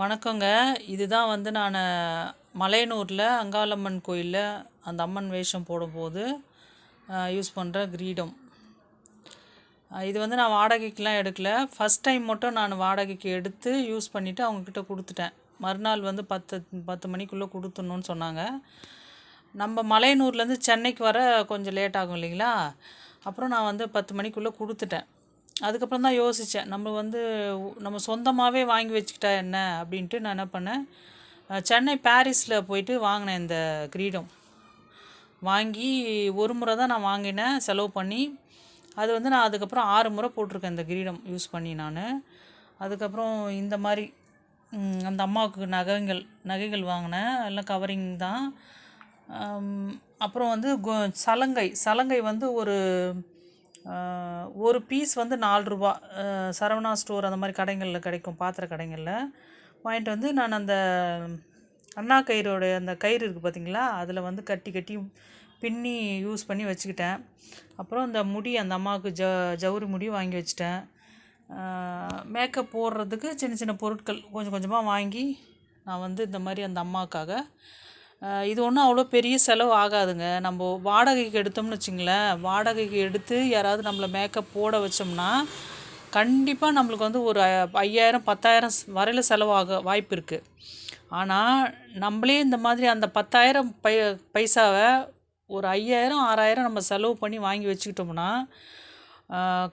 வணக்கங்க. இதுதான் வந்து நான் மலையனூரில் அங்காளம்மன் கோயிலில் அந்த அம்மன் வேஷம் போடும்போது யூஸ் பண்ணுற கிரீடம். இது வந்து நான் வாடகைக்கெலாம் எடுக்கல. ஃபஸ்ட் டைம் மட்டும் நான் வாடகைக்கு எடுத்து யூஸ் பண்ணிவிட்டு அவங்கக்கிட்ட கொடுத்துட்டேன். மறுநாள் வந்து பத்து பத்து மணிக்குள்ளே கொடுத்துடணுன்னு சொன்னாங்க. நம்ம மலையனூர்லேருந்து சென்னைக்கு வர கொஞ்சம் லேட் ஆகும் இல்லைங்களா? அப்புறம் நான் வந்து பத்து மணிக்குள்ளே கொடுத்துட்டேன். அதுக்கப்புறம் தான் யோசித்தேன் நம்ம வந்து நம்ம சொந்தமாகவே வாங்கி வச்சுக்கிட்டா என்ன அப்படின்ட்டு நான் என்ன பண்ணேன்? சென்னை பாரிஸில் போயிட்டு வாங்கினேன் இந்த கிரீடம். வாங்கி ஒரு முறை தான் நான் வாங்கினேன் செலவு பண்ணி. அது வந்து நான் அதுக்கப்புறம் ஆறு முறை போட்டிருக்கேன் இந்த கிரீடம் யூஸ் பண்ணி நான். அதுக்கப்புறம் இந்த மாதிரி அந்த அம்மாவுக்கு நகைகள் நகைகள் வாங்கினேன். எல்லாம் கவரிங் தான். அப்புறம் வந்து கொ- சலங்கை சலங்கை வந்து ஒரு ஒரு பீஸ் வந்து நாலு ரூபா சரவணா ஸ்டோர் அந்த மாதிரி கடைகளில் கிடைக்கும் பாத்திர கடைகளில் வாங்கிட்டு வந்து நான் அந்த அண்ணா கயிறோடைய அந்த கயிறு இருக்குது பார்த்தீங்களா அதில் வந்து கட்டி கட்டி பின்னி யூஸ் பண்ணி வச்சுக்கிட்டேன். அப்புறம் அந்த முடி அந்த அம்மாவுக்கு ஜ ஜவுரி முடி வாங்கி வச்சுட்டேன். மேக்கப் போடுறதுக்கு சின்ன சின்ன பொருட்கள் கொஞ்சம் கொஞ்சமாக வாங்கி நான் வந்து இந்த மாதிரி அந்த அம்மாவுக்காக இது ஒன்றும் அவ்வளோ பெரிய செலவு ஆகாதுங்க. நம்ம வாடகைக்கு எடுத்தோம்னு வச்சுங்களேன் வாடகைக்கு எடுத்து யாராவது நம்மளை மேக்கப் போட வச்சோம்னா கண்டிப்பாக நம்மளுக்கு வந்து ஒரு ஐ- ஐயாயிரம் பத்தாயிரம் வரையில் செலவாக வாய்ப்பு இருக்குது ஆனால் நம்மளே இந்த மாதிரி அந்த பத்தாயிரம் பை பைசாவை ஒரு ஐயாயிரம் ஆறாயிரம் நம்ம செலவு பண்ணி வாங்கி வச்சுக்கிட்டோம்னா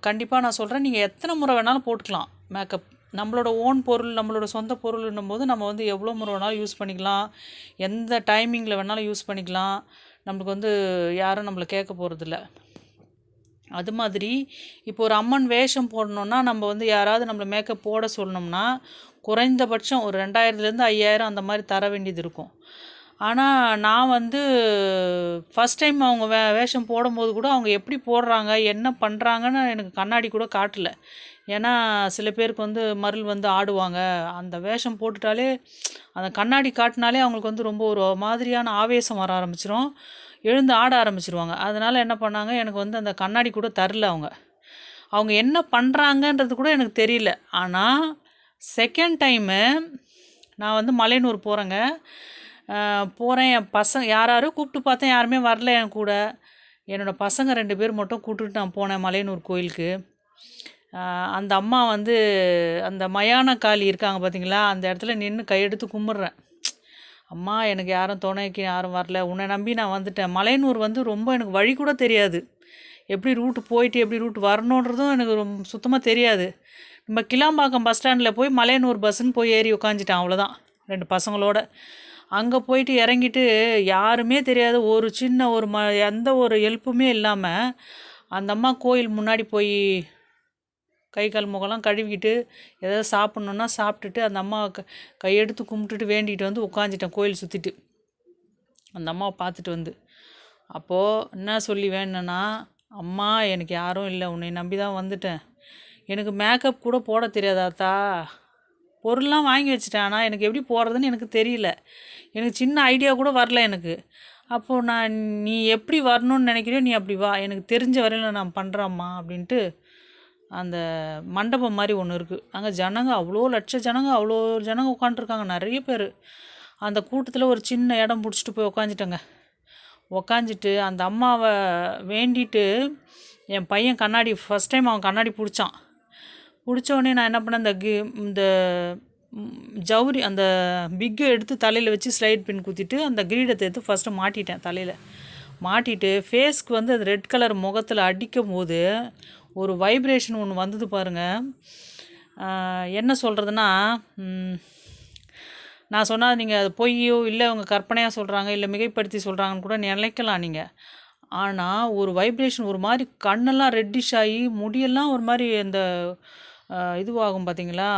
கண்டிப்பாக நான் சொல்கிறேன் நீங்கள் எத்தனை முறை வேணாலும் போட்டுக்கலாம் மேக்கப் நம்மளோட ஓன் பொருள் நம்மளோட சொந்த பொருள்னும் போது நம்ம வந்து எவ்வளோ முறை வேணாலும் யூஸ் பண்ணிக்கலாம். எந்த டைமிங்கில் வேணாலும் யூஸ் பண்ணிக்கலாம். நம்மளுக்கு வந்து யாரும் நம்மளை கேட்க போகிறதில்ல அது மாதிரி இப்போ ஒரு அம்மன் வேஷம் போடணுன்னா நம்ம வந்து யாராவது நம்மளை மேக்கப் போட சொல்லணும்னா குறைந்தபட்சம் ஒரு ரெண்டாயிரத்துலேருந்து ஐயாயிரம் அந்த மாதிரி தர வேண்டியது இருக்கும். ஆனால் நான் வந்து ஃபஸ்ட் டைம் அவங்க வே வேஷம் போடும்போது கூட அவங்க எப்படி போடுறாங்க என்ன பண்ணுறாங்கன்னு எனக்கு கண்ணாடி கூட காட்டலை. ஏன்னா சில பேருக்கு வந்து மருள் வந்து ஆடுவாங்க. அந்த வேஷம் போட்டுட்டாலே அந்த கண்ணாடி காட்டினாலே அவங்களுக்கு வந்து ரொம்ப ஒரு மாதிரியான ஆவேசம் வர ஆரம்பிச்சிரும். எழுந்து ஆட ஆரம்பிச்சிருவாங்க. அதனால் என்ன பண்ணாங்க எனக்கு வந்து அந்த கண்ணாடி கூட தரல அவங்க. அவங்க என்ன பண்ணுறாங்கன்றது கூட எனக்கு தெரியல. ஆனால் செகண்ட் டைமு நான் வந்து மலையனூர் போகிறேங்க போகிறேன் என் பசங்க யார் யாரும் கூப்பிட்டு பார்த்தேன். யாருமே வரல என் கூட. என்னோடய பசங்க ரெண்டு பேர் மட்டும் கூப்பிட்டுட்டு நான் போனேன் மலையனூர் கோயிலுக்கு. அந்த அம்மா வந்து அந்த மயான காளி இருக்காங்க பார்த்தீங்களா அந்த இடத்துல நின்று கையெடுத்து கும்பிட்றேன். அம்மா எனக்கு யாரும் துணைக்கு யாரும் வரல. உன்னை நம்பி நான் வந்துட்டேன். மலையனூர் வந்து ரொம்ப எனக்கு வழி கூட தெரியாது. எப்படி ரூட்டு போயிட்டு எப்படி ரூட் வரணுன்றதும் எனக்கு ரொம்ப சுத்தமாக தெரியாது. நம்ம கிளாம்பாக்கம் பஸ் ஸ்டாண்டில் போய் மலையனூர் பஸ்ஸுன்னு போய் ஏறி உட்காந்துட்டேன் அவ்வளோதான் ரெண்டு பசங்களோட. அங்கே போயிட்டு இறங்கிட்டு யாருமே தெரியாது ஒரு சின்ன ஒரு ம எந்த ஒரு ஹெல்ப்புமே இல்லாமல் அந்த அம்மா கோயில் முன்னாடி போய் கை கால் முகம்லாம் கழுவிக்கிட்டு ஏதாவது சாப்பிட்ணுன்னா சாப்பிட்டுட்டு அந்த அம்மா கையெடுத்து கும்பிட்டுட்டு வேண்டிகிட்டு வந்து உட்காந்துட்டேன் கோயில் சுற்றிட்டு அந்த அம்மாவை பார்த்துட்டு வந்து. அப்போது என்ன சொல்லி வேணுன்னா அம்மா எனக்கு யாரும் இல்லை. உன்னை நம்பி தான் வந்துட்டேன். எனக்கு மேக்கப் கூட போட தெரியாதாத்தா பொருள்லாம் வாங்கி வச்சுட்டேன். ஆனால் எனக்கு எப்படி போடுறதுன்னு எனக்கு தெரியல. எனக்கு சின்ன ஐடியா கூட வரல எனக்கு. அப்போது நான் நீ எப்படி வரணும்னு நினைக்கிறியோ நீ அப்படி வா. எனக்கு தெரிஞ்ச வரையில் நான் பண்ணுறேம்மா அப்படின்ட்டு அந்த மண்டபம் மாதிரி ஒன்று இருக்குது அங்கே ஜனங்க அவ்வளோ லட்ச ஜனங்க அவ்வளோ ஜனங்க உட்காண்ட்ருக்காங்க நிறைய பேர். அந்த கூட்டத்தில் ஒரு சின்ன இடம் பிடிச்சிட்டு போய் உக்காந்துட்டேங்க. உக்காந்துட்டு அந்த அம்மாவை வேண்டிட்டு என் பையன் கண்ணாடி ஃபஸ்ட் டைம் அவன் கண்ணாடி பிடிச்சான். பிடிச்சோடனே நான் என்ன பண்ணேன் இந்த கி இந்த ஜவுரி அந்த பிக்கு எடுத்து தலையில் வச்சு ஸ்லைட் பின் குத்திட்டு அந்த கிரீடத்தை எடுத்து ஃபஸ்ட்டு மாட்டிட்டேன் தலையில். மாட்டிட்டு ஃபேஸ்க்கு வந்து அது ரெட் கலர் முகத்தில் அடிக்கும் போது ஒரு வைப்ரேஷன் ஒன்று வந்தது பாருங்க. என்ன சொல்கிறதுனா நான் சொன்னால் நீங்கள் அது பொய்யோ இல்லை அவங்க கற்பனையாக சொல்கிறாங்க இல்லை மிகைப்படுத்தி சொல்கிறாங்கன்னு கூட நினைக்கலாம் நீங்கள் ஆனால் ஒரு வைப்ரேஷன் ஒரு மாதிரி கண்ணெல்லாம் ரெட்டிஷ் ஆகி முடியெல்லாம் ஒரு மாதிரி அந்த இதுவாகும் பார்த்தீங்களா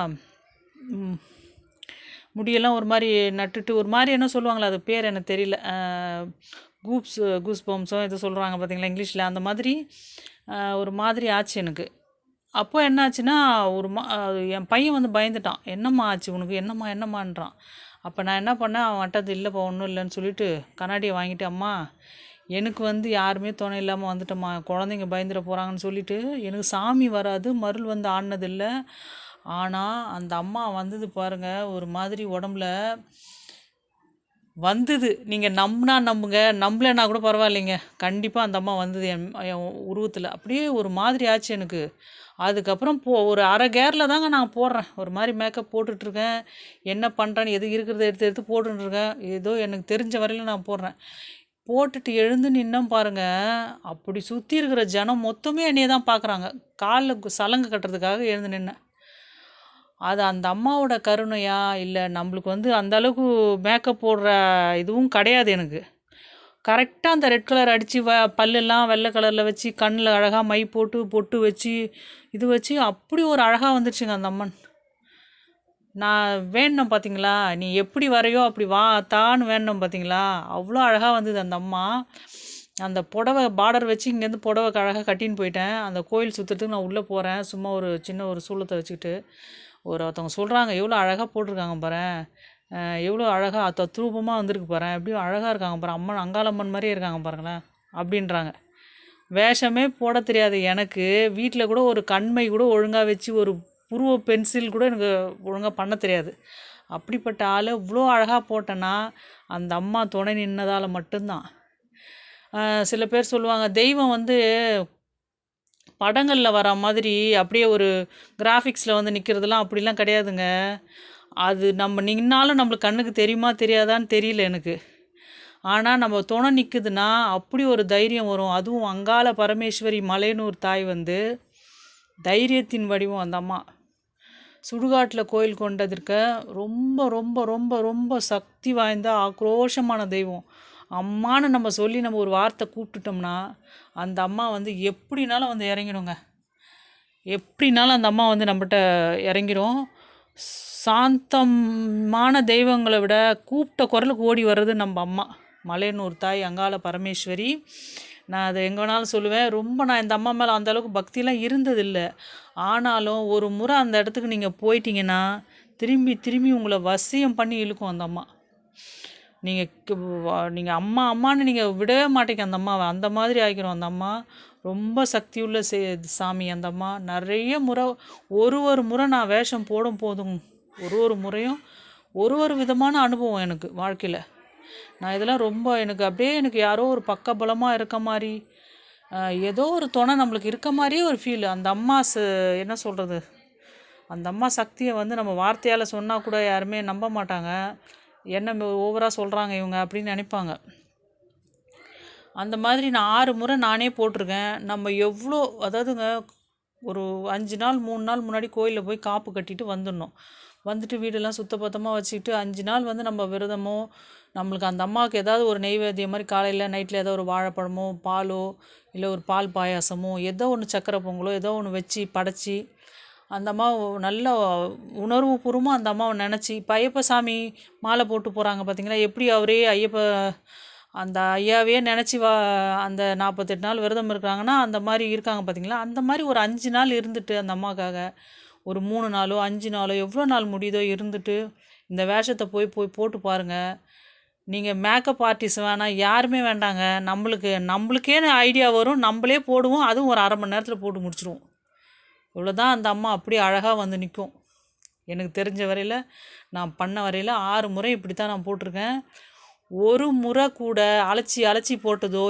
முடியெல்லாம் ஒரு மாதிரி நட்டுட்டு ஒரு மாதிரி என்ன சொல்லுவாங்களா? அது பேர் எனக்கு தெரியல. கூப்ஸ் கூஸ் பம்ஸோ இது சொல்கிறாங்க பார்த்தீங்களா இங்கிலீஷில் அந்த மாதிரி. ஒரு மாதிரி ஆச்சு எனக்கு. அப்போ என்னாச்சுன்னா ஒரு மா அது என் பையன் வந்து பயந்துட்டான். என்னம்மா ஆச்சு உனக்கு? என்னம்மா என்னம்மான்றான். அப்போ நான் என்ன பண்ணேன்? அவன் வட்டது இல்லைப்பா ஒன்றும் இல்லைன்னு சொல்லிட்டு கண்ணாடியை வாங்கிட்டு அம்மா எனக்கு வந்து யாருமே துணை இல்லாமல் வந்துட்டம்மா. குழந்தைங்க பயந்துட போகிறாங்கன்னு சொல்லிட்டு எனக்கு சாமி வராது மருள் வந்து ஆடினதில்லை ஆனால் அந்த அம்மா வந்தது பாருங்கள் ஒரு மாதிரி உடம்புல வந்தது. நீங்கள் நம்பினா நம்புங்க. நம்பலைன்னா கூட பரவாயில்லைங்க. கண்டிப்பாக அந்த அம்மா வந்தது என் என் உருவத்தில். அப்படியே ஒரு மாதிரி ஆச்சு எனக்கு. அதுக்கப்புறம் போ ஒரு அரை கேரில் தாங்க நான் போடுறேன். ஒரு மாதிரி மேக்கப் போட்டுட்ருக்கேன். என்ன பண்ணுறேன்னு எது இருக்கிறத எடுத்து எடுத்து போட்டுட்ருக்கேன். ஏதோ எனக்கு தெரிஞ்ச வரையிலும் நான் போடுறேன். போட்டுட்டு எழுந்து நின்னோம் பாருங்கள் அப்படி சுற்றி இருக்கிற ஜனம் மொத்தமே என்னையை தான் பார்க்குறாங்க காலில் சலங்கு கட்டுறதுக்காக எழுந்து நின்னேன். அது அந்த அம்மாவோட கருணையா? இல்லை நம்மளுக்கு வந்து அந்த அளவுக்கு மேக்கப் போடுற இதுவும் கிடையாது எனக்கு. கரெக்டாக அந்த ரெட் கலர் அடித்து வ பல்லெல்லாம் வெள்ளை கலரில் வச்சு கண்ணில் அழகாக மை போட்டு பொட்டு வச்சு இது வச்சு அப்படி ஒரு அழகாக வந்துடுச்சுங்க அந்த அம்மன். நான் வேணும் பார்த்தீங்களா நீ எப்படி வரையோ அப்படி வா தான்னு வேணும் பார்த்தீங்களா அவ்வளோ அழகாக வந்தது அந்த அம்மா. அந்த புடவை பார்டர் வச்சு இங்கேருந்து புடவை அழகாக கட்டின்னு போயிட்டேன். அந்த கோயில் சுற்றுறதுக்கு நான் உள்ளே போகிறேன் சும்மா ஒரு சின்ன ஒரு சூளத்தை வச்சுக்கிட்டு. ஒரு ஒருத்தவங்க சொல்கிறாங்க எவ்வளோ அழகாக போட்டிருக்காங்க பாரேன். எவ்வளோ அழகாக தத்ரூபமாக வந்திருக்கு பாரேன். எப்படியும் அழகாக இருக்காங்க பாரு அம்மன் அங்காளம்மன் மாதிரியே இருக்காங்க பாருங்களேன் அப்படின்றாங்க. வேஷமே போட தெரியாது எனக்கு. வீட்டில் கூட ஒரு கண்மை கூட ஒழுங்காக வச்சு ஒரு புருவ பென்சில் கூட எனக்கு ஒழுங்காக பண்ண தெரியாது. அப்படிப்பட்ட ஆள். இவ்வளோ அழகாக போட்டேன்னா அந்த அம்மா துணை நின்னதால் மட்டும்தான். சில பேர் சொல்லுவாங்க தெய்வம் வந்து படங்களில் வர மாதிரி அப்படியே ஒரு கிராஃபிக்ஸில் வந்து நிற்கிறதுலாம் அப்படிலாம் கிடையாதுங்க. அது நம்ம நின்னாலும் நம்மளுக்கு கண்ணுக்கு தெரியுமா தெரியாதான்னு தெரியல எனக்கு. ஆனால் நம்ம துணை நிற்குதுன்னா அப்படி ஒரு தைரியம் வரும். அதுவும் அங்காள பரமேஸ்வரி மலையனூர் தாய் வந்து தைரியத்தின் வடிவம் அந்த அம்மா. சுடுகாட்டில் கோயில் கொண்டதற்க ரொம்ப ரொம்ப ரொம்ப ரொம்ப சக்தி வாய்ந்த ஆக்ரோஷமான தெய்வம். அம்மான்னு நம்ம சொல்லி நம்ம ஒரு வார்த்தை கூப்பிட்டுட்டோம்னா அந்த அம்மா வந்து எப்படினாலும் வந்து இறங்கிடுங்க. எப்படினாலும் அந்த அம்மா வந்து நம்மகிட்ட இறங்கிடும். சாந்தமான தெய்வங்களை விட கூப்பிட்ட குரலுக்கு ஓடி வர்றது நம்ம அம்மா. மலையனூர் தாய் அங்காள பரமேஸ்வரி. நான் அதை எங்கே வேணாலும் சொல்லுவேன். ரொம்ப நான் இந்த அம்மா மேலே அந்தளவுக்கு பக்தியெலாம் இருந்ததில்லை. ஆனாலும் ஒரு முறை அந்த இடத்துக்கு நீங்கள் போயிட்டீங்கன்னா திரும்பி திரும்பி உங்களை வசியம் பண்ணி இழுக்கும் அந்த அம்மா. நீங்கள் நீங்கள் அம்மா அம்மான்னு நீங்கள் விடவே மாட்டேங்க. அந்த அம்மாவை. அந்த மாதிரி ஆகிக்கிறோம் அந்த அம்மா. ரொம்ப சக்தி உள்ள சே சாமி அந்த அம்மா. நிறைய முறை ஒரு ஒரு முறை நான் வேஷம் போடும் போதும் ஒரு ஒரு முறையும் ஒரு ஒரு விதமான அனுபவம் எனக்கு வாழ்க்கையில். நான் இதெல்லாம் ரொம்ப எனக்கு அப்படியே எனக்கு யாரோ ஒரு பக்கபலமாக இருக்க மாதிரி ஏதோ ஒரு துணை நம்மளுக்கு இருக்க மாதிரியே ஒரு ஃபீல் அந்த அம்மா ச என்ன சொல்கிறது அந்த அம்மா சக்தியை வந்து நம்ம வார்த்தையால் சொன்னால் கூட யாருமே நம்ப மாட்டாங்க. என்ன ஓவராக சொல்கிறாங்க இவங்க அப்படின்னு நினைப்பாங்க. அந்த மாதிரி நான் ஆறு முறை நானே போட்டிருக்கேன். நம்ம எவ்வளோ அதாவதுங்க ஒரு அஞ்சு நாள் மூணு நாள் முன்னாடி கோயிலில் போய் காப்பு கட்டிட்டு வந்துடணும். வந்துட்டு வீடெல்லாம் சுத்தபத்தமாக வச்சுக்கிட்டு அஞ்சு நாள் வந்து நம்ம விரதமோ நம்மளுக்கு அந்த அம்மாவுக்கு ஏதாவது ஒரு நெய்வேத்தியம் மாதிரி காலையில் நைட்டில் ஏதோ ஒரு வாழைப்பழமோ பாலோ இல்லை ஒரு பால் பாயாசமோ ஏதோ ஒன்று சக்கரை பொங்கலோ ஏதோ ஒன்று வச்சு படைச்சி அந்த அம்மா நல்ல உணர்வு பூர்வமாக அந்த அம்மாவை நினச்சி இப்போ ஐயப்ப சாமி மாலை போட்டு போகிறாங்க பார்த்தீங்களா எப்படி அவரே ஐயப்ப அந்த ஐயாவே நினச்சி வா அந்த நாற்பத்தெட்டு நாள் விரதம் இருக்கிறாங்கன்னா அந்த மாதிரி இருக்காங்க பார்த்தீங்களா அந்த மாதிரி ஒரு அஞ்சு நாள் இருந்துட்டு அந்த அம்மாவுக்காக ஒரு மூணு நாளோ அஞ்சு நாளோ எவ்வளோ நாள் முடியுதோ இருந்துட்டு இந்த வேஷத்தை போய் போய் போட்டு பாருங்கள் நீங்கள் மேக்கப் ஆர்டிஸ்ட் வேணாம் யாருமே வேண்டாங்க. நம்மளுக்கு நம்மளுக்கே ஐடியா வரும் நம்மளே போடுவோம் அதுவும் ஒரு அரை மணி நேரத்தில் போட்டு முடிச்சிடுவோம் இவ்வளோ தான் அந்த அம்மா அப்படியே அழகாக வந்து நிற்கும் எனக்கு தெரிஞ்ச வரையில் நான் பண்ண வரையில் ஆறு முறை இப்படி தான் நான் போட்டிருக்கேன். ஒரு முறை கூட அலைச்சி அலைச்சி போட்டதோ